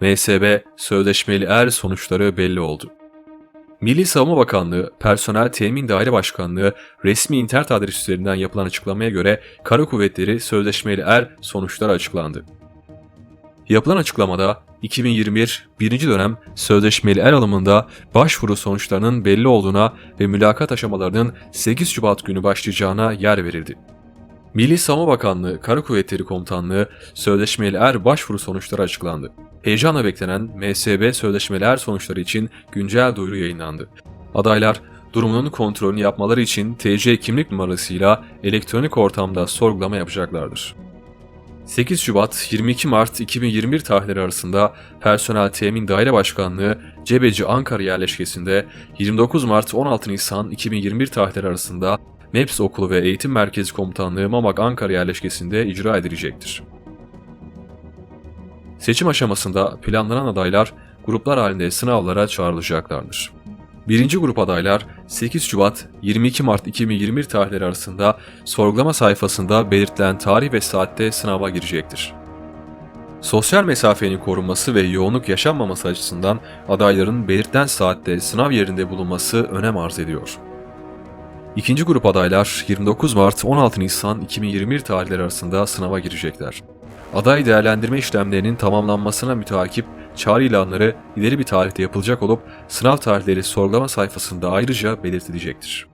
MSB sözleşmeli er sonuçları belli oldu. Milli Savunma Bakanlığı, Personel Temin Daire Başkanlığı resmi internet adresi üzerinden yapılan açıklamaya göre Kara Kuvvetleri sözleşmeli er sonuçları açıklandı. Yapılan açıklamada 2021 birinci dönem sözleşmeli er alımında başvuru sonuçlarının belli olduğuna ve mülakat aşamalarının 8 Şubat günü başlayacağına yer verildi. Milli Savunma Bakanlığı, Kara Kuvvetleri Komutanlığı sözleşmeli er başvuru sonuçları açıklandı. Heyecanla beklenen MSB sözleşmeli er sonuçları için güncel duyuru yayınlandı. Adaylar durumunun kontrolünü yapmaları için TC kimlik numarasıyla elektronik ortamda sorgulama yapacaklardır. 8 Şubat 22 Mart 2021 tarihleri arasında Personel Temin Daire Başkanlığı Cebeci Ankara yerleşkesinde 29 Mart 16 Nisan 2021 tarihleri arasında MEPS Okulu ve Eğitim Merkezi Komutanlığı Mamak Ankara yerleşkesinde icra edilecektir. Seçim aşamasında planlanan adaylar gruplar halinde sınavlara çağrılacaklardır. Birinci grup adaylar 8 Şubat 22 Mart 2021 tarihleri arasında sorgulama sayfasında belirtilen tarih ve saatte sınava girecektir. Sosyal mesafenin korunması ve yoğunluk yaşanmaması açısından adayların belirtilen saatte sınav yerinde bulunması önem arz ediyor. İkinci grup adaylar 29 Mart 16 Nisan 2021 tarihleri arasında sınava girecekler. Aday değerlendirme işlemlerinin tamamlanmasına müteakip çağrı ilanları ileri bir tarihte yapılacak olup sınav tarihleri sorgulama sayfasında ayrıca belirtilecektir.